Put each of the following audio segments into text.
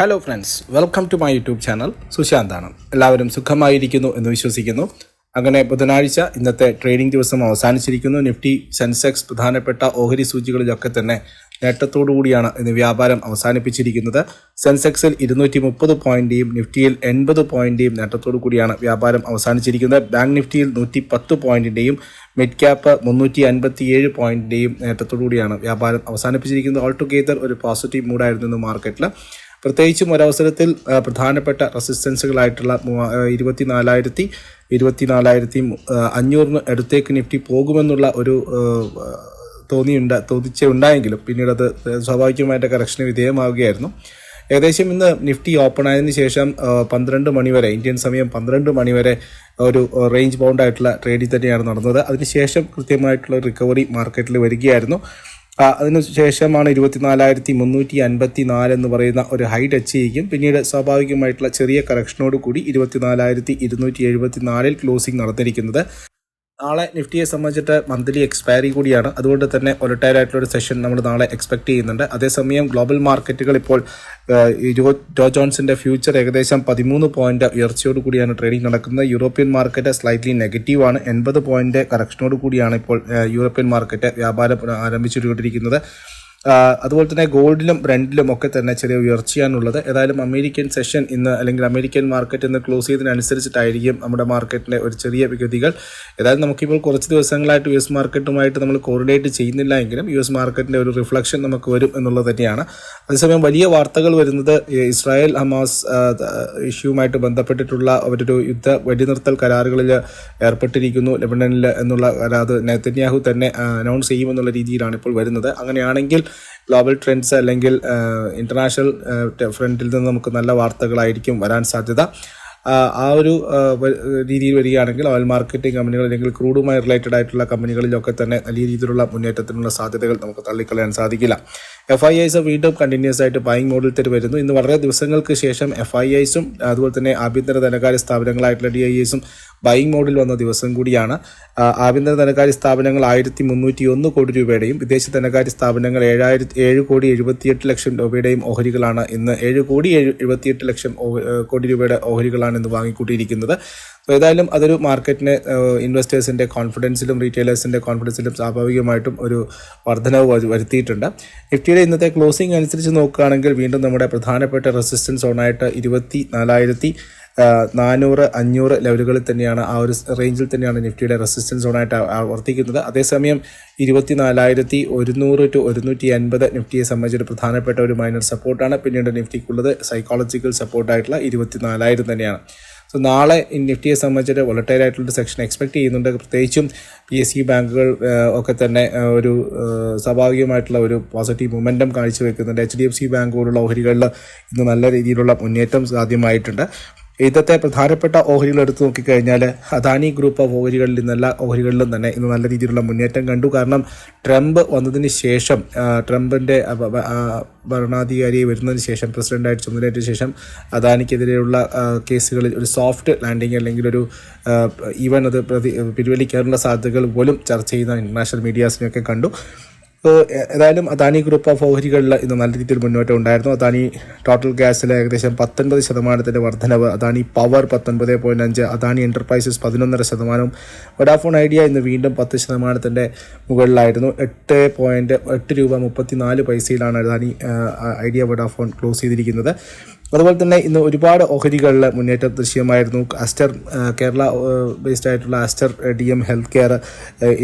Hello friends welcome to my YouTube channel സുശാന്താണ് എല്ലാവരും സുഖമായിരിക്കുന്നു എന്ന് വിശ്വസിക്കുന്നു. അങ്ങനെ ബുധനാഴ്ച ഇന്നത്തെ ട്രേഡിംഗ് ദിവസം അവസാനിച്ചിരിക്കുന്നു. നിഫ്റ്റി സെൻസെക്സ് പ്രധാനപ്പെട്ട ഓഹരി സൂചികളിലൊക്കെ തന്നെ നേട്ടത്തോടു കൂടിയാണ് ഇന്ന് വ്യാപാരം അവസാനിപ്പിച്ചിരിക്കുന്നത്. സെൻസെക്സിൽ ഇരുന്നൂറ്റി മുപ്പത് പോയിന്റേയും നിഫ്റ്റിയിൽ എൺപത് പോയിന്റേയും നേട്ടത്തോടു കൂടിയാണ് വ്യാപാരം അവസാനിച്ചിരിക്കുന്നത്. ബാങ്ക് നിഫ്റ്റിയിൽ നൂറ്റി പത്ത് പോയിന്റിന്റെയും മിഡ് ക്യാപ്പ് മുന്നൂറ്റി അൻപത്തി ഏഴ് പോയിന്റിന്റെയും നേട്ടത്തോടു കൂടിയാണ് വ്യാപാരം അവസാനിപ്പിച്ചിരിക്കുന്നത്. ഓൾ ടുഗെദർ ഒരു പോസിറ്റീവ് മൂഡായിരുന്നു മാർക്കറ്റിൽ പ്രത്യേകിച്ചും ഒരവസരത്തിൽ പ്രധാനപ്പെട്ട റെസിസ്റ്റൻസുകളായിട്ടുള്ള ആ, ഇരുപത്തിനാലായിരത്തി ഇരുപത്തിനാലായിരത്തി മു- അഞ്ഞൂറിന് അടുത്തേക്ക് നിഫ്റ്റി പോകുമെന്നുള്ള ഒരു തോന്നിയുണ്ട തോന്നിച്ച ഉണ്ടായെങ്കിലും പിന്നീട് അത് സ്വാഭാവികമായിട്ട് കറക്ഷന് വിധേയമാവുകയായിരുന്നു. ഏകദേശം ഇന്ന് നിഫ്റ്റി ഓപ്പൺ ആയതിന് ശേഷം പന്ത്രണ്ട് മണിവരെ ഇന്ത്യൻ സമയം പന്ത്രണ്ട് മണിവരെ ഒരു റേഞ്ച് ബൗണ്ടായിട്ടുള്ള ട്രേഡിൽ തന്നെയാണ് നടന്നത്. അതിനുശേഷം കൃത്യമായിട്ടുള്ള റിക്കവറി മാർക്കറ്റിൽ വരികയായിരുന്നു. അതിനുശേഷമാണ് ഇരുപത്തിനാലായിരത്തി മുന്നൂറ്റി അൻപത്തി നാല് എന്ന് പറയുന്ന ഒരു ഹൈ ടച്ച് ചെയ്യും. പിന്നീട് സ്വാഭാവികമായിട്ടുള്ള ചെറിയ കറക്ഷനോട് കൂടി ഇരുപത്തിനാലായിരത്തി ഇരുന്നൂറ്റി എഴുപത്തി നാലിൽ ക്ലോസിംഗ് നടന്നിരിക്കുന്നത്. നാളെ നിഫ്റ്റിയെ സംബന്ധിച്ചിട്ട് മന്ത്ലി എക്സ്പയറി കൂടിയാണ്. അതുകൊണ്ട് തന്നെ ഒലട്ടയർ ആയിട്ടുള്ള ഒരു സെഷൻ നമ്മൾ നാളെ എക്സ്പെക്ട് ചെയ്യുന്നുണ്ട്. അതേസമയം ഗ്ലോബൽ മാർക്കറ്റുകൾ ഇപ്പോൾ ഡോ ജോൺസിന്റെ ഫ്യൂച്ചർ ഏകദേശം പതിമൂന്ന് പോയിന്റ് ഉയർച്ചയോട് കൂടിയാണ് ട്രേഡിംഗ് നടക്കുന്നത്. യൂറോപ്യൻ മാർക്കറ്റ് സ്ലൈറ്റ്ലി നെഗറ്റീവ് ആണ്. എൺപത് പോയിന്റ് കറക്ഷനോട് കൂടിയാണ് ഇപ്പോൾ യൂറോപ്യൻ മാർക്കറ്റ് വ്യാപാരം ആരംഭിച്ചുകൊണ്ടിരിക്കുന്നത്. അതുപോലെ തന്നെ ഗോൾഡിലും ബ്രണ്ടിലും ഒക്കെ തന്നെ ചെറിയ ഉയർച്ചയാണുള്ളത്. ഏതായാലും അമേരിക്കൻ സെഷൻ ഇന്ന് അല്ലെങ്കിൽ അമേരിക്കൻ മാർക്കറ്റ് ഇന്ന് ക്ലോസ് ചെയ്തതിനനുസരിച്ചിട്ടായിരിക്കും നമ്മുടെ മാർക്കറ്റിന്റെ ഒരു ചെറിയ വിഗതികൾ. ഏതായാലും നമുക്കിപ്പോൾ കുറച്ച് ദിവസങ്ങളായിട്ട് യു എസ് മാർക്കറ്റുമായിട്ട് നമ്മൾ കോർഡിനേറ്റ് ചെയ്യുന്നില്ല എങ്കിലും യു എസ് മാർക്കറ്റിന്റെ ഒരു റിഫ്ലക്ഷൻ നമുക്ക് വരും എന്നുള്ളത് തന്നെയാണ്. അതേസമയം വലിയ വാർത്തകൾ വരുന്നത് ഇസ്രായേൽ ഹമാസ് ഇഷ്യൂമായിട്ട് ബന്ധപ്പെട്ടിട്ടുള്ള അവരൊരു യുദ്ധ വെടിനിർത്തൽ കരാറുകളിൽ ഏർപ്പെട്ടിരിക്കുന്നു. ലെബനനിൽ എന്നുള്ള അത് നെതന്യാഹു തന്നെ അനൗൺസ് ചെയ്യുമെന്നുള്ള രീതിയിലാണ് ഇപ്പോൾ വരുന്നത്. അങ്ങനെയാണെങ്കിൽ ഗ്ലോബൽ ട്രെൻഡ്സ് അല്ലെങ്കിൽ ഇന്റർനാഷണൽ ഫ്രണ്ടിൽ നിന്ന് നമുക്ക് നല്ല വാർത്തകളായിരിക്കും വരാൻ സാധ്യത. ആ, ഒരു രീതിയിൽ വരികയാണെങ്കിൽ ഓയിൽ മാർക്കറ്റിംഗ് കമ്പനികൾ അല്ലെങ്കിൽ ക്രൂഡുമായി റിലേറ്റഡ് ആയിട്ടുള്ള കമ്പനികളിലൊക്കെ തന്നെ വലിയ രീതിയിലുള്ള മുന്നേറ്റത്തിനുള്ള സാധ്യതകൾ നമുക്ക് തള്ളിക്കളയാൻ സാധിക്കില്ല. എഫ് ഐ ഐസ് വീണ്ടും കണ്ടിന്യൂസ് ആയിട്ട് ബൈങ് മോഡിൽ തന്നെ വരുന്നു. ഇന്ന് വളരെ ദിവസങ്ങൾക്ക് ശേഷം എഫ് ഐ ഐസും അതുപോലെ തന്നെ ആഭ്യന്തര ധനകാര്യ സ്ഥാപനങ്ങളായിട്ടുള്ള ഡി ഐ എസും ബൈങ് മോഡിൽ വന്ന ദിവസം കൂടിയാണ്. ആഭ്യന്തര ധനകാര്യ സ്ഥാപനങ്ങൾ ആയിരത്തി മുന്നൂറ്റി ഒന്ന് കോടി രൂപയുടെയും വിദേശ ധനകാര്യ സ്ഥാപനങ്ങൾ ഏഴായിരത്തി ഏഴ് കോടി എഴുപത്തിയെട്ട് ലക്ഷം രൂപയുടെയും ഓഹരികളാണ് ഇന്ന് ഏഴ് കോടി എഴു- എഴുപത്തിയെട്ട് ലക്ഷം കോടി രൂപയുടെ ഓഹരികളാണ് ഇന്ന് വാങ്ങിക്കൂട്ടിയിരിക്കുന്നത്. അപ്പോൾ ഏതായാലും അതൊരു മാർക്കറ്റിനെ ഇൻവെസ്റ്റേഴ്സിന്റെ കോൺഫിഡൻസിലും റീറ്റെയിലേഴ്സിന്റെ കോൺഫിഡൻസിലും സ്വാഭാവികമായിട്ടും ഒരു വർധനവ് വരു- വരുത്തിയിട്ടുണ്ട്. നിഫ്റ്റിയുടെ ഇന്നത്തെ ക്ലോസിംഗ് അനുസരിച്ച് നോക്കുകയാണെങ്കിൽ വീണ്ടും നമ്മുടെ പ്രധാനപ്പെട്ട റെസിസ്റ്റൻസ് ഓണായിട്ട് ഇരുപത്തി നാലായിരത്തി നാനൂറ് അഞ്ഞൂറ് ലെവലുകളിൽ തന്നെയാണ് ആ ഒരു റേഞ്ചിൽ തന്നെയാണ് നിഫ്റ്റിയുടെ റെസിസ്റ്റൻസ് സോണായിട്ട് വർത്തിക്കുന്നത്. അതേസമയം ഇരുപത്തിനാലായിരത്തി ഒരുന്നൂറ് ടു ഒരുന്നൂറ്റി അൻപത് നിഫ്റ്റിയെ സംബന്ധിച്ചൊരു പ്രധാനപ്പെട്ട ഒരു മൈനർ സപ്പോർട്ടാണ് പിന്നീട് നിഫ്റ്റിക്കുള്ളത് സൈക്കോളജിക്കൽ സപ്പോർട്ടായിട്ടുള്ള ഇരുപത്തി നാലായിരം തന്നെയാണ്. സോ നാളെ നിഫ്റ്റിയെ സംബന്ധിച്ചിട്ട് വോളറ്റൈൽ ആയിട്ടുള്ള സെക്ഷൻ എക്സ്പെക്ട് ചെയ്യുന്നുണ്ട്. പ്രത്യേകിച്ചും പി എസ് സി ബാങ്കുകൾ ഒക്കെ തന്നെ ഒരു സ്വാഭാവികമായിട്ടുള്ള ഒരു positive momentum കാഴ്ചവെക്കുന്നുണ്ട്. H D F C bank പോലുള്ള ഓഹരികളിൽ ഇന്ന് നല്ല രീതിയിലുള്ള മുന്നേറ്റം സാധ്യമായിട്ടുണ്ട്. ഇന്നത്തെ പ്രധാനപ്പെട്ട ഓഹരികൾ എടുത്തു നോക്കിക്കഴിഞ്ഞാൽ അദാനി ഗ്രൂപ്പ് ഓഫ് ഓഹരികളിൽ നിന്നല്ല ഓഹരികളിലും തന്നെ ഇന്ന് നല്ല രീതിയിലുള്ള മുന്നേറ്റം കണ്ടു. കാരണം ട്രംപ് വന്നതിന് ശേഷം ട്രംപിന്റെ ഭരണാധികാരി വരുന്നതിന് ശേഷം പ്രസിഡന്റായിട്ട് ചുമതലയേറ്റ ശേഷം അദാനിക്കെതിരെയുള്ള കേസുകളിൽ ഒരു സോഫ്റ്റ് ലാൻഡിങ് അല്ലെങ്കിൽ ഒരു ഈവൻ അത് പ്രതി പിൻവലിക്കാനുള്ള സാധ്യതകൾ പോലും ചർച്ച ചെയ്യുന്ന ഇന്റർനാഷണൽ മീഡിയാസിനെയൊക്കെ കണ്ടു. ഏതായാലും അദാനി ഗ്രൂപ്പ് ഓഫ് ഓഹരികളിൽ ഇന്ന് നല്ല രീതിയിൽ മുന്നോട്ട് ഉണ്ടായിരുന്നു. അദാനി ടോട്ടൽ ഗ്യാസിൽ ഏകദേശം പത്തൊൻപത് ശതമാനത്തിന്റെ വർധനവ് അദാനി പവർ പത്തൊൻപത് പോയിന്റ് അഞ്ച് അദാനി എന്റർപ്രൈസസ് പതിനൊന്നര ശതമാനവും വഡാഫോൺ ഐഡിയ ഇന്ന് വീണ്ടും പത്ത് ശതമാനത്തിന്റെ മുകളിലായിരുന്നു. എട്ട് പോയിന്റ് എട്ട് രൂപ മുപ്പത്തി നാല് പൈസയിലാണ് അദാനി ഐഡിയ വഡാഫോൺ ക്ലോസ് ചെയ്തിരിക്കുന്നത്. അതുപോലെ തന്നെ ഇന്ന് ഒരുപാട് ഓഹരികളിൽ മുന്നേറ്റ ദൃശ്യമായിരുന്നു. അസ്റ്റർ കേരള ബേസ്ഡ് ആയിട്ടുള്ള Aster D M health care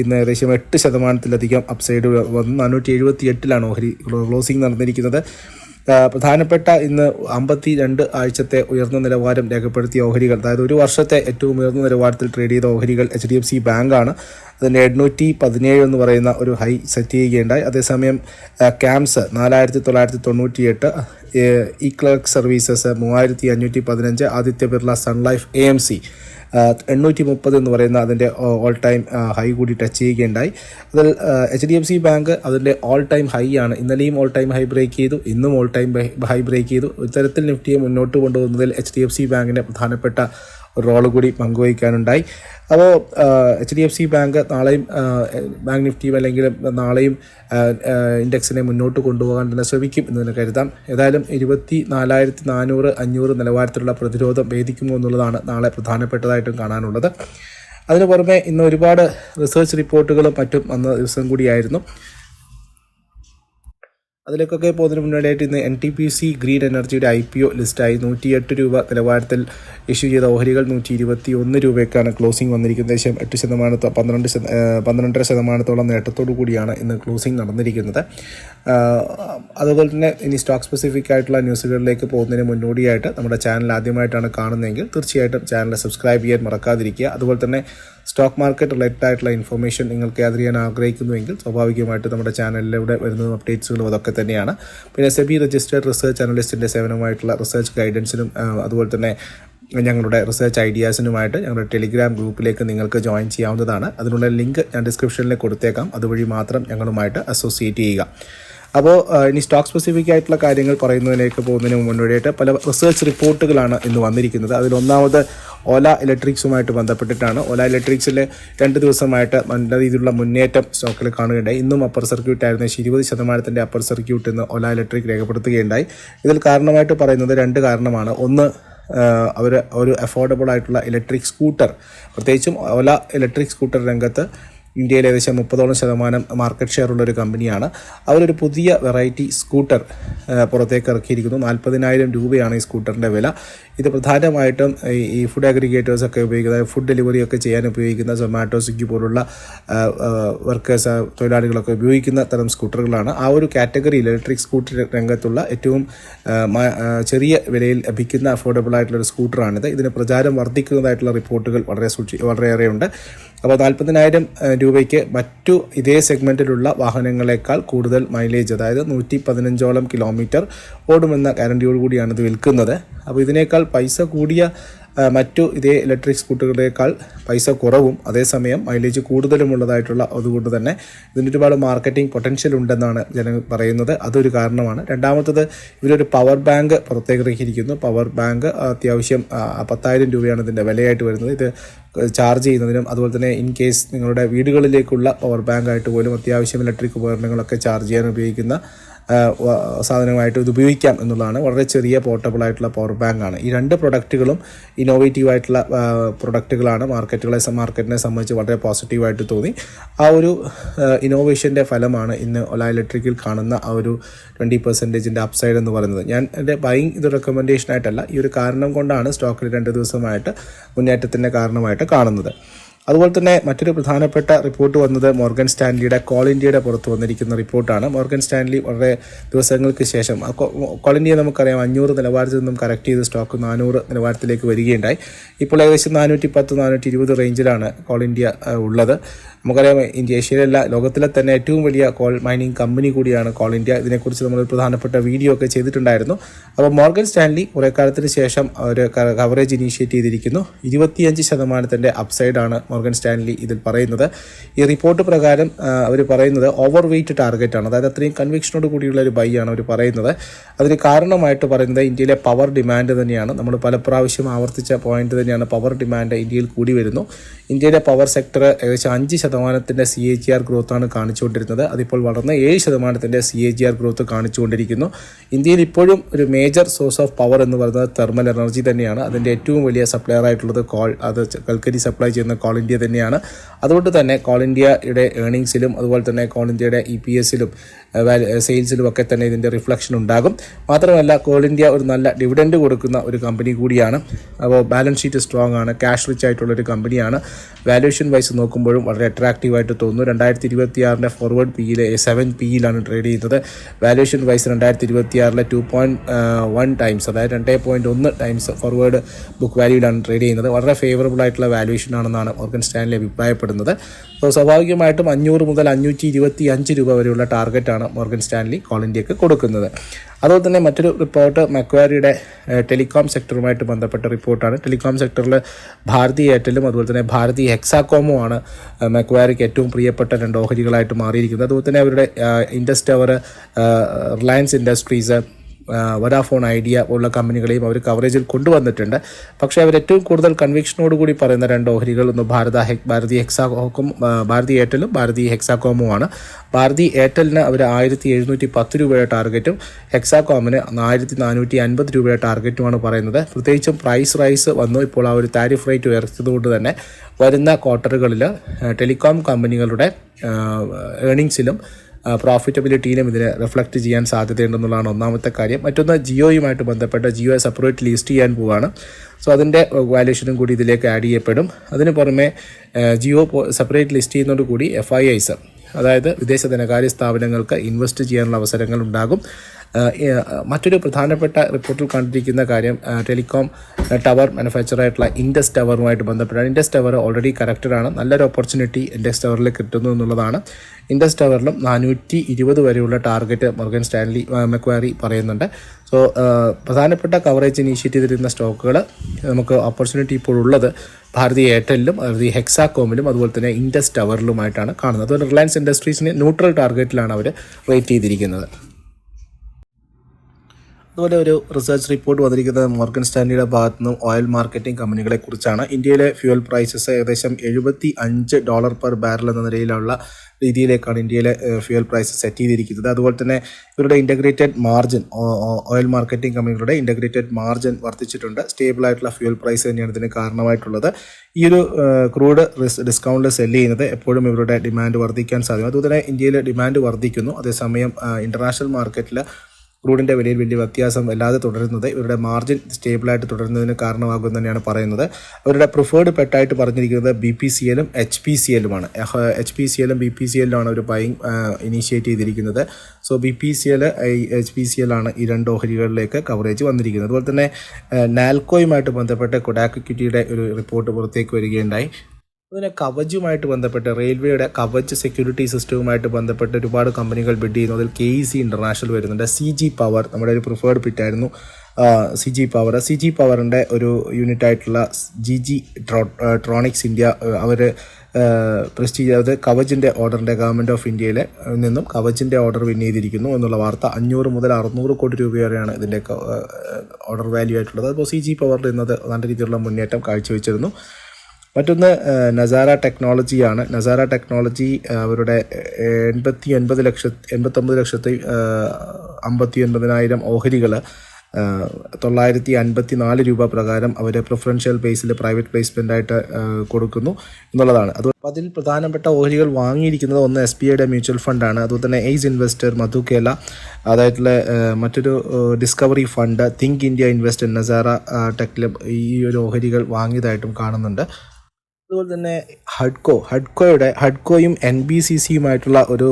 ഇന്ന് ഏകദേശം എട്ട് ശതമാനത്തിലധികം അപ്സൈഡ് വന്നു. നാനൂറ്റി എഴുപത്തി എട്ടിലാണ് ഓഹരി ക്ലോസിംഗ് നടന്നിരിക്കുന്നത്. പ്രധാനപ്പെട്ട ഇന്ന് അമ്പത്തി രണ്ട് ആഴ്ചത്തെ ഉയർന്ന നിലവാരം രേഖപ്പെടുത്തിയ ഓഹരികൾ അതായത് ഒരു വർഷത്തെ ഏറ്റവും ഉയർന്ന നിലവാരത്തിൽ ട്രേഡ് ചെയ്ത ഓഹരികൾ എച്ച് ഡി എഫ് സി ബാങ്കാണ് അതിന്റെ എണ്ണൂറ്റി പതിനേഴ് എന്ന് പറയുന്ന ഒരു ഹൈ സെറ്റ് ചെയ്യുകയുണ്ടായി. അതേസമയം ക്യാംസ് നാലായിരത്തി തൊള്ളായിരത്തി തൊണ്ണൂറ്റിയെട്ട് ഇ ക്ലർക്ക് സർവീസസ് മൂവായിരത്തി അഞ്ഞൂറ്റി പതിനഞ്ച് Aditya Birla Sun Life A M C എണ്ണൂറ്റി മുപ്പത് എന്ന് പറയുന്ന അതിന്റെ ഓൾ ടൈം ഹൈ കൂടി ടച്ച് ചെയ്യുകയുണ്ടായി. അതിൽ H D F C bank അതിന്റെ ഓൾ ടൈം ഹൈ ആണ്. ഇന്നലെയും ഓൾ ടൈം ഹൈ ബ്രേക്ക് ചെയ്തു. ഇന്നും ഓൾ ടൈം ഹൈ ബ്രേക്ക് ചെയ്തു. ഇത്തരത്തിൽ നിഫ്റ്റിയെ മുന്നോട്ട് കൊണ്ടുപോകുന്നതിൽ എച്ച് ഡി എഫ് സി ബാങ്കിന്റെ പ്രധാനപ്പെട്ട റോൾ കൂടി പങ്കുവയ്ക്കാനുണ്ടായി അപ്പോൾ H D F C bank നാളെയും ബാങ്ക് നിഫ്റ്റിയും അല്ലെങ്കിൽ നാളെയും ഇൻഡെക്സിനെ മുന്നോട്ട് കൊണ്ടുപോകാൻ തന്നെ ശ്രമിക്കും എന്ന് തന്നെ കരുതാം. ഏതായാലും ഇരുപത്തി നാലായിരത്തി നാനൂറ് അഞ്ഞൂറ് നിലവാരത്തിലുള്ള പ്രതിരോധം ഭേദിക്കുമോ എന്നുള്ളതാണ് നാളെ പ്രധാനപ്പെട്ടതായിട്ടും കാണാനുള്ളത്. അതിനു പുറമെ ഇന്ന് ഒരുപാട് റിസർച്ച് റിപ്പോർട്ടുകളും മറ്റും വന്ന ദിവസം കൂടിയായിരുന്നു. അതിലേക്കൊക്കെ പോകുന്നതിന് മുന്നോടിയായിട്ട് ഇന്ന് N T P C green എനർജിയുടെ ഐ പി ഒ ലിസ്റ്റായി. നൂറ്റിയെട്ട് രൂപ നിലവാരത്തിൽ ഇഷ്യൂ ചെയ്ത ഓഹരികൾ നൂറ്റി ഇരുപത്തി ഒന്ന് രൂപയ്ക്കാണ് ക്ലോസിംഗ് വന്നിരിക്കുന്നത്. ഏകദേശം എട്ട് ശതമാനത്തോ പന്ത്രണ്ട് ശത പന്ത്രണ്ടര ശതമാനത്തോളം നേട്ടത്തോടു കൂടിയാണ് ഇന്ന് ക്ലോസിംഗ് നടന്നിരിക്കുന്നത്. അതുപോലെ തന്നെ ഇനി സ്റ്റോക്ക് സ്പെസിഫിക് ആയിട്ടുള്ള ന്യൂസുകളിലേക്ക് പോകുന്നതിന് മുന്നോടിയായിട്ട് നമ്മുടെ ചാനൽ ആദ്യമായിട്ടാണ് കാണുന്നതെങ്കിൽ തീർച്ചയായിട്ടും ചാനൽ സബ്സ്ക്രൈബ് ചെയ്യാൻ മറക്കാതിരിക്കുക. അതുപോലെ തന്നെ സ്റ്റോക്ക് മാർക്കറ്റ് റിലേറ്റഡ് ആയിട്ടുള്ള ഇൻഫർമേഷൻ നിങ്ങൾക്ക് അറിയാൻ ആഗ്രഹിക്കുന്നുവെങ്കിൽ സ്വാഭാവികമായിട്ട് നമ്മുടെ ചാനലിലൂടെ വരുന്ന അപ്ഡേറ്റ്സുകളും അതൊക്കെ തന്നെയാണ്. പിന്നെ സെബി രജിസ്റ്റേർഡ് റിസർച്ച് അനലിസ്റ്റിന്റെ സേവനമായിട്ടുള്ള റിസർച്ച് ഗൈഡൻസിനും അതുപോലെ തന്നെ ഞങ്ങളുടെ റിസർച്ച് ഐഡിയാസിനുമായിട്ട് ഞങ്ങളുടെ ടെലിഗ്രാം ഗ്രൂപ്പിലേക്ക് നിങ്ങൾക്ക് ജോയിൻ ചെയ്യാവുന്നതാണ്. അതിനുള്ള ലിങ്ക് ഞാൻ ഡിസ്ക്രിപ്ഷനിൽ കൊടുത്തേക്കാം. അതുവഴി മാത്രം ഞങ്ങളുമായിട്ട് അസോസിയേറ്റ് ചെയ്യുക. അപ്പോൾ ഇനി സ്റ്റോക്ക് സ്പെസിഫിക് ആയിട്ടുള്ള കാര്യങ്ങൾ പറയുന്നതിലേക്ക് പോകുന്നതിന് മുന്നോടിയായിട്ട് പല റിസർച്ച് റിപ്പോർട്ടുകളാണ് ഇന്ന് വന്നിരിക്കുന്നത്. അതിൽ ഒന്നാമത് ഓല ഇലക്ട്രിക്സുമായിട്ട് ബന്ധപ്പെട്ടിട്ടാണ്. ഓല ഇലക്ട്രിക്സിൽ രണ്ട് ദിവസമായിട്ട് നല്ല രീതിയിലുള്ള മുന്നേറ്റം സ്റ്റോക്കിൽ കാണുകയുണ്ടായി. ഇന്നും അപ്പർ സർക്യൂട്ട് ആയിരുന്നു ഇരുപത് ശതമാനത്തിന്റെ അപ്പർ സർക്യൂട്ട് ഇന്ന് ഓല ഇലക്ട്രിക് രേഖപ്പെടുത്തുകയുണ്ടായി. ഇതിൽ കാരണമായിട്ട് പറയുന്നത് രണ്ട് കാരണമാണ്. ഒന്ന് അവർ ഒരു അഫോർഡബിൾ ആയിട്ടുള്ള ഇലക്ട്രിക് സ്കൂട്ടർ പ്രത്യേകിച്ചും ഓല ഇലക്ട്രിക് സ്കൂട്ടർ രംഗത്ത് ഇന്ത്യയിൽ ഏകദേശം മുപ്പതോളം ശതമാനം മാർക്കറ്റ് ഷെയർ ഉള്ള ഒരു കമ്പനിയാണ് അവരൊരു പുതിയ വെറൈറ്റി സ്കൂട്ടർ പുറത്തേക്ക് ഇറക്കിയിരിക്കുന്നു. നാൽപ്പതിനായിരം രൂപയാണ് ഈ സ്കൂട്ടറിന്റെ വില. ഇത് പ്രധാനമായിട്ടും ഈ- ഫുഡ് അഗ്രിഗേറ്റേഴ്സ് ഒക്കെ ഉപയോഗിക്കുന്ന ഫുഡ് ഡെലിവറി ഒക്കെ ചെയ്യാൻ ഉപയോഗിക്കുന്ന സൊമാറ്റോ സ്വിഗ്ഗി പോലുള്ള വർക്കേഴ്സ് തൊഴിലാളികളൊക്കെ ഉപയോഗിക്കുന്ന തരം സ്കൂട്ടറുകളാണ് ആ ഒരു കാറ്റഗറിയിൽ ഇലക്ട്രിക് സ്കൂട്ടർ രംഗത്തുള്ള ഏറ്റവും ചെറിയ വിലയിൽ ലഭിക്കുന്ന അഫോർഡബിൾ ആയിട്ടുള്ള ഒരു സ്കൂട്ടറാണിത് ഇതിന് പ്രചാരം വർദ്ധിക്കുന്നതായിട്ടുള്ള റിപ്പോർട്ടുകൾ വളരെ സൂക്ഷി വളരെയേറെ ഉണ്ട് അപ്പോൾ നാൽപ്പതിനായിരം രൂപയ്ക്ക് മറ്റു ഇതേ സെഗ്മെന്റിലുള്ള വാഹനങ്ങളെക്കാൾ കൂടുതൽ മൈലേജ് അതായത് നൂറ്റി പതിനഞ്ചോളം കിലോമീറ്റർ ഓടുമെന്ന ഗ്യാരണ്ടിയോടുകൂടിയാണ് ഇത് വിൽക്കുന്നത്. അപ്പോൾ ഇതിനേക്കാൾ പൈസ കൂടിയ മറ്റു ഇതേ ഇലക്ട്രിക് സ്കൂട്ടറുകളേക്കാൾ പൈസ കുറവും അതേസമയം മൈലേജ് കൂടുതലും ഉള്ളതായിട്ടുള്ള അതുകൊണ്ട് തന്നെ ഇതിന് ഒരുപാട് മാർക്കറ്റിംഗ് പൊട്ടൻഷ്യൽ ഉണ്ടെന്നാണ് ജനങ്ങൾ പറയുന്നത്. അതൊരു കാരണമാണ്. രണ്ടാമത്തത് ഇവരൊരു പവർ ബാങ്ക് പുറത്തേക്ക് ഇറക്കിയിരിക്കുന്നു പവർ ബാങ്ക് അത്യാവശ്യം പത്തായിരം രൂപയാണ് ഇതിന്റെ വിലയായിട്ട് വരുന്നത്. ഇത് ചാർജ് ചെയ്യുന്നതിനും അതുപോലെ തന്നെ ഇൻ കേസ് നിങ്ങളുടെ വീടുകളിലേക്കുള്ള പവർ ബാങ്ക് ആയിട്ട് പോലും അത്യാവശ്യം ഇലക്ട്രിക് ഉപകരണങ്ങളൊക്കെ ചാർജ് ചെയ്യാൻ ഉപയോഗിക്കുന്ന സാധനമായിട്ട് ഇത് ഉപയോഗിക്കാം എന്നുള്ളതാണ്. വളരെ ചെറിയ പോർട്ടബിൾ ആയിട്ടുള്ള പവർ ബാങ്ക് ആണ്. ഈ രണ്ട് പ്രൊഡക്റ്റുകളും ഇന്നോവേറ്റീവ് ആയിട്ടുള്ള പ്രൊഡക്റ്റുകളാണ് മാർക്കറ്റുകളെ മാർക്കറ്റിനെ സംബന്ധിച്ച് വളരെ പോസിറ്റീവായിട്ട് തോന്നി. ആ ഒരു ഇന്നോവേഷന്റെ ഫലമാണ് ഇന്ന് ഒല ഇലക്ട്രിക്കിൽ കാണുന്ന ആ ഒരു ട്വന്റി പെർസെന്റേജിന്റെ അപ്സൈഡ് എന്ന് പറയുന്നത്. ഞാൻ എന്റെ ബൈങ് ഇത് റെക്കമെൻഡേഷൻ ആയിട്ടല്ല. ഈ ഒരു കാരണം കൊണ്ടാണ് സ്റ്റോക്കിൽ രണ്ട് ദിവസമായിട്ട് മുന്നേറ്റത്തിന്റെ കാരണമായിട്ട് കാണുന്നത്. അതുപോലെ തന്നെ മറ്റൊരു പ്രധാനപ്പെട്ട റിപ്പോർട്ട് വന്നത് മോർഗൻ സ്റ്റാൻലിയുടെ കോൾ ഇന്ത്യയുടെ പുറത്ത് വന്നിരിക്കുന്ന റിപ്പോർട്ടാണ്. മോർഗൻ സ്റ്റാൻലി വളരെ ദിവസങ്ങൾക്ക് ശേഷം കോൾ ഇന്ത്യ നമുക്കറിയാം അഞ്ഞൂറ് നിലവാരത്തിൽ നിന്നും കറക്റ്റ് ചെയ്ത് സ്റ്റോക്ക് നാനൂറ് നിലവാരത്തിലേക്ക് വരികയുണ്ടായി. ഇപ്പോൾ ഏകദേശം നാനൂറ്റി പത്ത് നാനൂറ്റി ഇരുപത് റേഞ്ചിലാണ് കോൾ ഇന്ത്യ ഉള്ളത്. നമുക്കറിയാം ഇന്ത്യ ഏഷ്യയിലല്ല ലോകത്തിലെ തന്നെ ഏറ്റവും വലിയ കോൾ മൈനിങ് കമ്പനി കൂടിയാണ് കോൾ ഇന്ത്യ. ഇതിനെക്കുറിച്ച് നമ്മൾ പ്രധാനപ്പെട്ട വീഡിയോ ഒക്കെ ചെയ്തിട്ടുണ്ടായിരുന്നു. അപ്പോൾ മോർഗൻ സ്റ്റാൻലി കുറേ കാലത്തിന് ശേഷം ഒരു കവറേജ് ഇനീഷ്യേറ്റ് ചെയ്തിരിക്കുന്നു. ഇരുപത്തിയഞ്ച് ശതമാനത്തിന്റെ അപ്സൈഡാണ് മോർഗൻ സ്റ്റാൻലി ഇതിൽ പറയുന്നത്. ഈ റിപ്പോർട്ട് പ്രകാരം അവർ പറയുന്നത് ഓവർ വെയ്റ്റ് ടാർഗറ്റാണ് അതായത് അത്രയും കൺവിക്ഷനോട് കൂടിയുള്ള ഒരു ബൈ ആണ് അവർ പറയുന്നത്. അതിന് കാരണമായിട്ട് പറയുന്നത് ഇന്ത്യയിലെ പവർ ഡിമാൻഡ് തന്നെയാണ്. നമ്മൾ പല പ്രാവശ്യം ആവർത്തിച്ച പോയിന്റ് തന്നെയാണ് പവർ ഡിമാൻഡ് ഇന്ത്യയിൽ കൂടി വരുന്നു. ഇന്ത്യയിലെ പവർ സെക്ടർ ഏകദേശം അഞ്ച് ശതമാനത്തിന്റെ സി എ ജി ആർ ഗ്രോത്താണ് കാണിച്ചുകൊണ്ടിരുന്നത്. അതിപ്പോൾ വളർന്ന് ഏഴ് ശതമാനത്തിന്റെ C A G R growth കാണിച്ചുകൊണ്ടിരിക്കുന്നു. ഇന്ത്യയിൽ ഇപ്പോഴും ഒരു മേജർ സോഴ്സ് ഓഫ് പവർ എന്ന് പറയുന്നത് തെർമൽ എനർജി തന്നെയാണ്. അതിന്റെ ഏറ്റവും വലിയ സപ്ലയർ ആയിട്ടുള്ളത് കോൾ അത് കൽക്കരി സപ്ലൈ ചെയ്യുന്ന കോൾ ഇന്ത്യ തന്നെയാണ്. അതുകൊണ്ട് തന്നെ കോൾ ഇന്ത്യയുടെ ഏണിങ്സിലും അതുപോലെ തന്നെ കോൾ ഇന്ത്യയുടെ ഇ പി എസിലും സെയിൽസിലും ഒക്കെ തന്നെ ഇതിന്റെ റിഫ്ലക്ഷൻ ഉണ്ടാകും. മാത്രമല്ല കോൾ ഇന്ത്യ ഒരു നല്ല ഡിവിഡൻഡ് കൊടുക്കുന്ന ഒരു കമ്പനി കൂടിയാണ്. അപ്പോൾ ബാലൻസ് ഷീറ്റ് സ്ട്രോങ് ആണ് ക്യാഷ് റിച്ച് ആയിട്ടുള്ള ഒരു കമ്പനിയാണ് വാല്യുവേഷൻ വൈസ് നോക്കുമ്പോഴും വളരെ അട്രാക്റ്റീവ് ആയിട്ട് തോന്നുന്നു. രണ്ടായിരത്തി ഇരുപത്തി ആറിന്റെ ഫോർവേഡ് പിയിൽ സെവൻ പിയിലാണ് ട്രേഡ് ചെയ്യുന്നത് വാല്യുവേഷൻ വൈസ് രണ്ടായിരത്തി ഇരുപത്തി ആറിലെ ടു പോയിന്റ് വൺ ടൈംസ് അതായത് രണ്ടേ പോയിന്റ് ഒന്ന് ടൈംസ് ഫോർവേഡ് ബുക്ക് വാല്യൂയിലാണ് ട്രേഡ് ചെയ്യുന്നത്. വളരെ ഫേവറബിൾ ആയിട്ടുള്ള വാല്യുവേഷൻ ആണെന്നാണ് ഓർഗൻ സ്റ്റാൻലി അഭിപ്രായപ്പെടുന്നത്. സോ സ്വാഭാവികമായിട്ടും അഞ്ഞൂറ് മുതൽ അഞ്ഞൂറ്റി ഇരുപത്തി അഞ്ച് രൂപ വരെയുള്ള ടാർഗറ്റാണ് മോർഗൻ സ്റ്റാൻലി കോൾ ഇന്ത്യയ്ക്ക് കൊടുക്കുന്നത്. അതുപോലെ തന്നെ മറ്റൊരു റിപ്പോർട്ട് മക്വാരിയുടെ ടെലികോം സെക്ടറുമായിട്ട് ബന്ധപ്പെട്ട റിപ്പോർട്ടാണ്. ടെലികോം സെക്ടറിൽ ഭാരതി എയർടെലും അതുപോലെ തന്നെ ഭാരതി ഹെക്സാകോമും ആണ് മക്വാരിക്ക് ഏറ്റവും പ്രിയപ്പെട്ട രണ്ട് ഓഹരികളായിട്ട് മാറിയിരിക്കുന്നത്. അതുപോലെ തന്നെ അവരുടെ Indus tower Reliance Industries Vodafone Idea പോലുള്ള കമ്പനികളെയും അവർ കവറേജിൽ കൊണ്ടുവന്നിട്ടുണ്ട്. പക്ഷേ അവർ ഏറ്റവും കൂടുതൽ കൺവിക്ഷനോട് കൂടി പറയുന്ന രണ്ട് ഓഹരികൾ ഒന്ന് ഭാരത ഭാരതി ഹെക്സാകോക്കും ഭാരതി എയർടെലും ഭാരതി ഹെക്സാകോമുമാണ്. ഭാരതി എയർടെലിന് അവർ ആയിരത്തി എഴുന്നൂറ്റി പത്ത് രൂപയുടെ ടാർഗറ്റും ഹെക്സാകോമിന് ആയിരത്തി നാനൂറ്റി അൻപത് രൂപയുടെ ടാർഗറ്റുമാണ് പറയുന്നത്. പ്രത്യേകിച്ചും പ്രൈസ് റൈസ് വന്നു. ഇപ്പോൾ ആ ഒരു താരിഫ് റേറ്റ് ഉയർത്തിയതുകൊണ്ട് തന്നെ വരുന്ന ക്വാർട്ടറുകളിൽ ടെലികോം കമ്പനികളുടെ ഏണിങ്സിലും പ്രോഫിറ്റബിലിറ്റിയിലും ഇതിനെ റിഫ്ലക്റ്റ് ചെയ്യാൻ സാധ്യതയുണ്ടെന്നുള്ളതാണ് ഒന്നാമത്തെ കാര്യം. മറ്റൊന്ന് ജിയോയുമായിട്ട് ബന്ധപ്പെട്ട ജിയോയെ സെപ്പറേറ്റ് ലിസ്റ്റ് ചെയ്യാൻ പോവുകയാണ് സോ അതിന്റെ വാല്യൂഷനും കൂടി ഇതിലേക്ക് ആഡ് ചെയ്യപ്പെടും. അതിന് പുറമെ ജിയോ സെപ്പറേറ്റ് ലിസ്റ്റ് ചെയ്യുന്നതോടുകൂടി എഫ് ഐ ഐസ് അതായത് വിദേശ ധനകാര്യ സ്ഥാപനങ്ങൾക്ക് ഇൻവെസ്റ്റ് ചെയ്യാനുള്ള അവസരങ്ങൾ ഉണ്ടാകും. മറ്റൊരു പ്രധാനപ്പെട്ട റിപ്പോർട്ടിൽ കണ്ടിരിക്കുന്ന കാര്യം ടെലികോം ടവർ മാനുഫാക്ചർ ആയിട്ടുള്ള ഇൻഡസ് ടവറുമായിട്ട് ബന്ധപ്പെട്ടാണ്. ഇൻഡസ് ടവർ ഓൾറെഡി കറക്റ്റഡാണ് നല്ലൊരു ഓപ്പർച്യൂണിറ്റി ഇൻഡസ് ടവറിൽ കിട്ടുന്നു എന്നുള്ളതാണ്. ഇൻഡസ് ടവറിലും നാനൂറ്റി ഇരുപത് വരെയുള്ള ടാർഗറ്റ് മൊർഗൻ സ്റ്റാൻലി മെക്വാറി പറയുന്നുണ്ട്. സോ പ്രധാനപ്പെട്ട കവറേജ് ഇനീഷ്യേറ്റ് ചെയ്തിരുന്ന സ്റ്റോക്കുകൾ നമുക്ക് ഓപ്പർച്യൂണിറ്റി ഇപ്പോൾ ഉള്ളത് ഭാരതി എയർടെല്ലിലും ഭാരതി ഹെക്സാകോമിലും അതുപോലെ തന്നെ ഇൻഡസ് ടവറിലുമായിട്ടാണ് കാണുന്നത്. അതുപോലെ റിലയൻസ് ഇൻഡസ്ട്രീസിന് ന്യൂട്രൽ ടാർഗറ്റിലാണ് അവർ റേറ്റ് ചെയ്തിരിക്കുന്നത്. അതുപോലെ ഒരു റിസർച്ച് റിപ്പോർട്ട് വന്നിരിക്കുന്നത് മോർഗൻ സ്റ്റാൻലിയുടെ ഭാഗത്തു നിന്നും ഓയിൽ മാർക്കറ്റിംഗ് കമ്പനികളെ കുറിച്ചാണ്. ഇന്ത്യയിലെ ഫ്യൂൽ പ്രൈസസ് ഏകദേശം എഴുപത്തി അഞ്ച് ഡോളർ പെർ ബാരൽ എന്ന നിലയിലുള്ള രീതിയിലേക്കാണ് ഇന്ത്യയിലെ ഫ്യൂൽ പ്രൈസ് സെറ്റ് ചെയ്തിരിക്കുന്നത്. അതുപോലെ തന്നെ ഇവരുടെ ഇന്റഗ്രേറ്റഡ് മാർജിൻ ഓയിൽ മാർക്കറ്റിംഗ് കമ്പനികളുടെ ഇന്റഗ്രേറ്റഡ് മാർജിൻ വർദ്ധിച്ചിട്ടുണ്ട്. സ്റ്റേബിൾ ആയിട്ടുള്ള ഫ്യൂൽ പ്രൈസ് തന്നെയാണ് ഇതിന് കാരണമായിട്ടുള്ളത്. ഈ ഒരു ക്രൂഡ് ഡിസ്കൗണ്ടിൽ സെല്ല് ചെയ്യുന്നത് എപ്പോഴും ഇവരുടെ ഡിമാൻഡ് വർദ്ധിക്കാൻ സാധിക്കും അതുപോലെ തന്നെ ഇന്ത്യയിൽ ഡിമാൻഡ് വർദ്ധിക്കുന്നു. അതേസമയം ഇന്റർനാഷണൽ മാർക്കറ്റിൽ ക്രൂഡിന്റെ വിലയിൽ വലിയ വ്യത്യാസം വല്ലാതെ തുടരുന്നത്. ഇവരുടെ മാർജിൻ സ്റ്റേബിളായിട്ട് തുടരുന്നതിന് കാരണമാകും തന്നെയാണ് പറയുന്നത്. അവരുടെ പ്രിഫേർഡ് പെട്ടായിട്ട് പറഞ്ഞിരിക്കുന്നത് ബി പി സി എല്ലും എച്ച് പി സി എല്ലുമാണ് എച്ച് പി സി എല്ലും ബി പി സി എല്ലുമാണ് അവർ ബൈങ് ഇനീഷ്യേറ്റ് ചെയ്തിരിക്കുന്നത്. So B P C L H P C എല്ലാണ് ഈ രണ്ട് ഓഹരികളിലേക്ക് കവറേജ് വന്നിരിക്കുന്നത്. അതുപോലെ തന്നെ നാൽക്കോയുമായിട്ട് ബന്ധപ്പെട്ട് കൊഡാക്ക് ഒരു റിപ്പോർട്ട് പുറത്തേക്ക് വരികയുണ്ടായി. അതിനെ കവചുമായിട്ട് ബന്ധപ്പെട്ട് റെയിൽവേയുടെ കവച് സെക്യൂരിറ്റി സിസ്റ്റവുമായിട്ട് ബന്ധപ്പെട്ട് ഒരുപാട് കമ്പനികൾ ബിഡ് ചെയ്യുന്നു. അതിൽ കെ ഇ സി ഇന്റർനാഷണൽ വരുന്നുണ്ട്. സി ജി പവർ നമ്മുടെ ഒരു preferred പിറ്റായിരുന്നു C G power C G പവറിന്റെ ഒരു യൂണിറ്റ് ആയിട്ടുള്ള ജി ജി ട്രോ ട്രോണിക്സ് ഇന്ത്യ അവർ പ്രസ്റ്റീജ് അത് കവചിന്റെ ഓർഡറിന്റെ ഗവൺമെന്റ് ഓഫ് ഇന്ത്യയിലെ നിന്നും കവചിന്റെ ഓർഡർ വിൻ ചെയ്തിരിക്കുന്നു എന്നുള്ള വാർത്ത അഞ്ഞൂറ് മുതൽ അറുന്നൂറ് കോടി രൂപ വരെയാണ് ഇതിന്റെ ഓർഡർ വാല്യൂ ആയിട്ടുള്ളത്. അപ്പോൾ സി ജി പവറിൽ ഇന്നത് നല്ല രീതിയിലുള്ള മുന്നേറ്റം കാഴ്ചവെച്ചിരുന്നു. മറ്റൊന്ന് നസാര ടെക്നോളജിയാണ് നസാര ടെക്നോളജി അവരുടെ എൺപത്തി ഒൻപത് ലക്ഷത്തി എൺപത്തൊമ്പത് ലക്ഷത്തി അമ്പത്തി ഒൻപതിനായിരം ഓഹരികൾ തൊള്ളായിരത്തി അൻപത്തി നാല് രൂപ പ്രകാരം അവർ പ്രിഫറൻഷ്യൽ ബേസിൽ പ്രൈവറ്റ് പ്ലേസ്മെന്റ് ആയിട്ട് കൊടുക്കുന്നു എന്നുള്ളതാണ്. അത് അതിൽ പ്രധാനപ്പെട്ട ഓഹരികൾ വാങ്ങിയിരിക്കുന്നത് ഒന്ന് എസ് ബി ഐയുടെ മ്യൂച്വൽ ഫണ്ടാണ് അതുപോലെ തന്നെ എയ്സ് ഇൻവെസ്റ്റർ മധു കേല അതായിട്ടുള്ള മറ്റൊരു discovery fund think India invest Nazara ടെക്ലബ് ഈ ഒരു ഓഹരികൾ വാങ്ങിയതായിട്ടും കാണുന്നുണ്ട്. അതുപോലെ തന്നെ ഹഡ്കോ ഹഡ്കോയുടെ ഹഡ്കോയും എൻ ബി സി സിയുമായിട്ടുള്ള ഒരു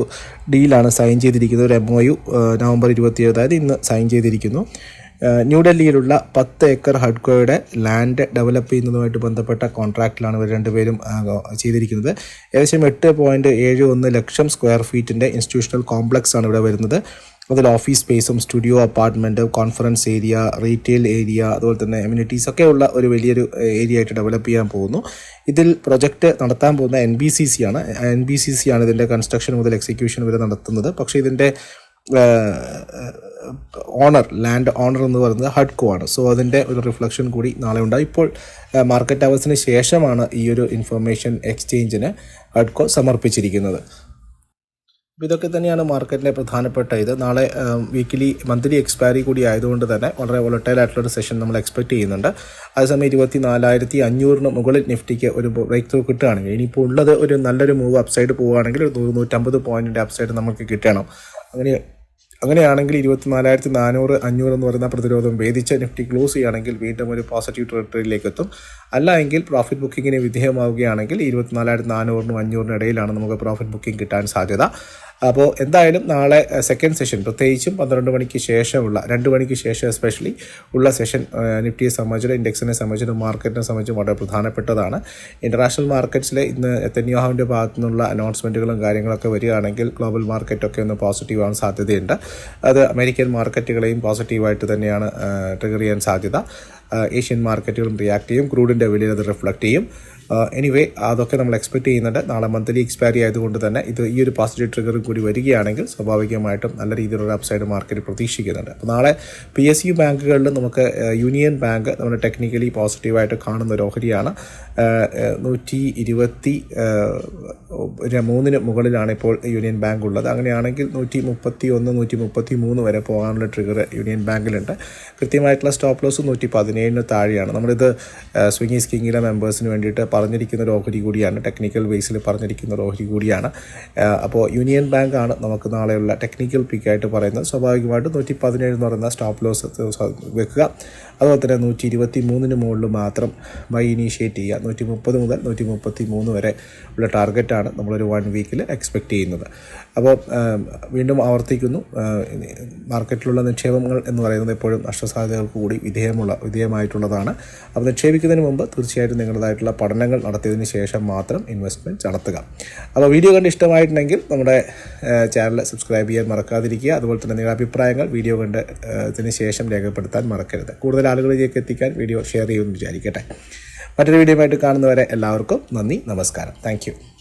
ഡീലാണ് സൈൻ ചെയ്തിരിക്കുന്നത്. ഒരു എം ഒ യു നവംബർ ഇരുപത്തിയേഴ് അതായത് ഇന്ന് സൈൻ ചെയ്തിരിക്കുന്നു. ന്യൂഡൽഹിയിലുള്ള പത്ത് ഏക്കർ ഹഡ്കോയുടെ ലാൻഡ് ഡെവലപ്പ് ചെയ്യുന്നതുമായിട്ട് ബന്ധപ്പെട്ട കോൺട്രാക്റ്റിലാണ് ഇവർ രണ്ടുപേരും ചെയ്തിരിക്കുന്നത്. ഏകദേശം എട്ട് പോയിന്റ് ഏഴ് ഒന്ന് ലക്ഷം സ്ക്വയർ ഫീറ്റിന്റെ ഇൻസ്റ്റിറ്റ്യൂഷണൽ കോംപ്ലക്സ് ആണ് ഇവിടെ വരുന്നത്. അതിൽ ഓഫീസ് സ്പേസും studio apartment conference area retail area അതുപോലെ തന്നെ എമ്യൂണിറ്റീസ് ഒക്കെ ഉള്ള ഒരു വലിയൊരു ഏരിയ ആയിട്ട് ഡെവലപ്പ് ചെയ്യാൻ പോകുന്നു. ഇതിൽ പ്രൊജക്റ്റ് നടത്താൻ പോകുന്ന എൻ ബി സി സി ആണ്. എൻ ബി സി സി ആണ് ഇതിന്റെ കൺസ്ട്രക്ഷൻ മുതൽ എക്സിക്യൂഷൻ വരെ നടത്തുന്നത്. പക്ഷേ ഇതിന്റെ ഓണർ ലാൻഡ് ഓണർ എന്ന് പറയുന്നത് ഹഡ്കോ ആണ്. സോ അതിന്റെ ഒരു റിഫ്ലക്ഷൻ കൂടി നാളെ ഉണ്ടാകും ഇപ്പോൾ മാർക്കറ്റ് അവേഴ്സിന് ശേഷമാണ് ഈ ഒരു ഇൻഫർമേഷൻ എക്സ്ചേഞ്ചിന് ഹഡ്കോ സമർപ്പിച്ചിരിക്കുന്നത്. അപ്പോൾ ഇതൊക്കെ തന്നെയാണ് മാർക്കറ്റിലെ പ്രധാനപ്പെട്ട ഇത്. നാളെ വീക്കിലി മന്ത്ലി എക്സ്പയറി കൂടി ആയതുകൊണ്ട് തന്നെ വളരെ വോളട്ടൈൽ ആയിട്ടുള്ളൊരു സെഷൻ നമ്മൾ എക്സ്പെക്ട് ചെയ്യുന്നുണ്ട്. അതേസമയം ഇരുപത്തി നാലായിരത്തി അഞ്ഞൂറിന് മുകളിൽ നിഫ്റ്റിക്ക് ഒരു ബ്രേക്ക് ത്രൂ കിട്ടുകയാണെങ്കിൽ ഇനിയിപ്പോൾ ഉള്ളത് ഒരു നല്ലൊരു മൂവ് അപ്സൈഡ് പോവുകയാണെങ്കിൽ ഒരു നൂറ് നൂറ്റമ്പത് പോയിന്റിന്റെ അപ്സൈഡ് നമുക്ക് കിട്ടണം. അങ്ങനെ അങ്ങനെയാണെങ്കിൽ ഇരുപത്തി നാലായിരത്തി നാനൂറ് അഞ്ഞൂറ് എന്ന് പറയുന്ന പ്രതിരോധം വേദിച്ച് നിഫ്റ്റി ക്ലോസ് ചെയ്യുകയാണെങ്കിൽ വീണ്ടും ഒരു പോസിറ്റീവ് ടെറിട്ടറിയിലേക്ക് എത്തും. അല്ല എങ്കിൽ പ്രോഫിറ്റ് ബുക്കിങ്ങിന് വിധേയമാവുകയാണെങ്കിൽ ഇരുപത്തിനാലായിരത്തി നാനൂറിനും അഞ്ഞൂറിനും ഇടയിലാണ് നമുക്ക് പ്രോഫിറ്റ് ബുക്കിംഗ് കിട്ടാൻ സാധ്യത. അപ്പോൾ എന്തായാലും നാളെ സെക്കൻഡ് സെഷൻ പ്രത്യേകിച്ചും പന്ത്രണ്ട് മണിക്ക് ശേഷമുള്ള രണ്ട് മണിക്ക് ശേഷം എസ്പെഷ്യലി ഉള്ള സെഷൻ നിഫ്റ്റിയെ സംബന്ധിച്ചും ഇൻഡെക്സിനെ സംബന്ധിച്ചും മാർക്കറ്റിനെ സംബന്ധിച്ചും വളരെ പ്രധാനപ്പെട്ടതാണ്. ഇന്റർനാഷണൽ മാർക്കറ്റ്സിലെ ഇന്ന് തെന്യോഹാവിന്റെ ഭാഗത്തു നിന്നുള്ള അനൗൺസ്മെന്റുകളും കാര്യങ്ങളൊക്കെ വരികയാണെങ്കിൽ ഗ്ലോബൽ മാർക്കറ്റൊക്കെ ഒന്ന് പോസിറ്റീവ് ആവാൻ സാധ്യതയുണ്ട്. അത് അമേരിക്കൻ മാർക്കറ്റുകളെയും പോസിറ്റീവായിട്ട് തന്നെയാണ് ട്രിഗർ ചെയ്യാൻ സാധ്യത. ഏഷ്യൻ മാർക്കറ്റുകളും റിയാക്ട് ചെയ്യും. ക്രൂഡിന്റെ വിലയിൽ അത് റിഫ്ലക്റ്റ് ചെയ്യും. എനിവേ അതൊക്കെ നമ്മൾ എക്സ്പെക്ട് ചെയ്യുന്നുണ്ട്. നാളെ മന്ത്ലി എക്സ്പയറി ആയതുകൊണ്ട് തന്നെ ഇത് ഈ ഒരു പോസിറ്റീവ് ട്രിഗർ കൂടി വരികയാണെങ്കിൽ സ്വാഭാവികമായിട്ടും നല്ല രീതിയിലുള്ള അപ്സൈഡ് മാർക്കറ്റ് പ്രതീക്ഷിക്കുന്നുണ്ട്. അപ്പോൾ നാളെ പി എസ് യു ബാങ്കുകളിൽ നമുക്ക് യൂണിയൻ ബാങ്ക് നമ്മൾ ടെക്നിക്കലി പോസിറ്റീവായിട്ട് കാണുന്ന ഒരു ഓഹരിയാണ്. നൂറ്റി ഇരുപത്തി മൂന്നിന് മുകളിലാണ് ഇപ്പോൾ യൂണിയൻ ബാങ്ക് ഉള്ളത്. അങ്ങനെയാണെങ്കിൽ നൂറ്റി മുപ്പത്തി ഒന്ന് നൂറ്റി മുപ്പത്തി മൂന്ന് വരെ പോകാനുള്ള ട്രിഗർ യൂണിയൻ ബാങ്കിലുണ്ട് കൃത്യമായിട്ടുള്ള സ്റ്റോപ്പ് ലോസ് നൂറ്റി പതിനേഴിന് താഴെയാണ്. നമ്മളിത് സ്വിങ്ങി സ്കിങ്ങിലെ മെമ്പേഴ്സിന് വേണ്ടിയിട്ട് പറഞ്ഞിരിക്കുന്ന ഓഹരി കൂടിയാണ് ടെക്നിക്കൽ ബേസിൽ പറഞ്ഞിരിക്കുന്ന ഓഹരി കൂടിയാണ്. അപ്പോൾ യൂണിയൻ ബാങ്ക് ആണ് നമുക്ക് നാളെയുള്ള ടെക്നിക്കൽ പിക്കായിട്ട് പറയുന്നത്. സ്വാഭാവികമായിട്ട് നൂറ്റി പതിനേഴ് എന്ന് പറയുന്ന സ്റ്റോപ്പ് ലോസ് വെക്കുക. അതുപോലെ തന്നെ നൂറ്റി ഇരുപത്തി മൂന്നിന് മുകളിൽ മാത്രം ബൈ ഇനീഷ്യേറ്റ് ചെയ്യുക. നൂറ്റി മുപ്പത് മുതൽ നൂറ്റി മുപ്പത്തി മൂന്ന് വരെ ഉള്ള ടാർഗറ്റാണ് നമ്മളൊരു വൺ വീക്കിൽ എക്സ്പെക്റ്റ് ചെയ്യുന്നത്. അപ്പോൾ വീണ്ടും ആവർത്തിക്കുന്നു. മാർക്കറ്റിലുള്ള നിക്ഷേപങ്ങൾ എന്ന് പറയുന്നത് എപ്പോഴും നഷ്ടസാധ്യതകൾക്ക് കൂടി വിധേയമുള്ള വിധേയമായിട്ടുള്ളതാണ്. അപ്പോൾ നിക്ഷേപിക്കുന്നതിന് മുമ്പ് തീർച്ചയായിട്ടും നിങ്ങളുടേതായിട്ടുള്ള പഠനങ്ങൾ നടത്തിയതിന് ശേഷം മാത്രം ഇൻവെസ്റ്റ്മെന്റ് നടത്തുക. അപ്പോൾ വീഡിയോ കണ്ട് ഇഷ്ടമായിട്ടുണ്ടെങ്കിൽ നമ്മുടെ ചാനൽ സബ്സ്ക്രൈബ് ചെയ്യാൻ മറക്കാതിരിക്കുക. അതുപോലെ തന്നെ നിങ്ങളുടെ അഭിപ്രായങ്ങൾ വീഡിയോ കണ്ട് ഇതിന് ശേഷം രേഖപ്പെടുത്താൻ മറക്കരുത്. കൂടുതൽ ആളുകളിലേക്ക് എത്തിക്കാൻ വീഡിയോ ഷെയർ ചെയ്യുമെന്ന് വിചാരിക്കട്ടെ. മറ്റൊരു വീഡിയോ ആയിട്ട് കാണുന്നവരെ എല്ലാവർക്കും നന്ദി നമസ്കാരം. താങ്ക്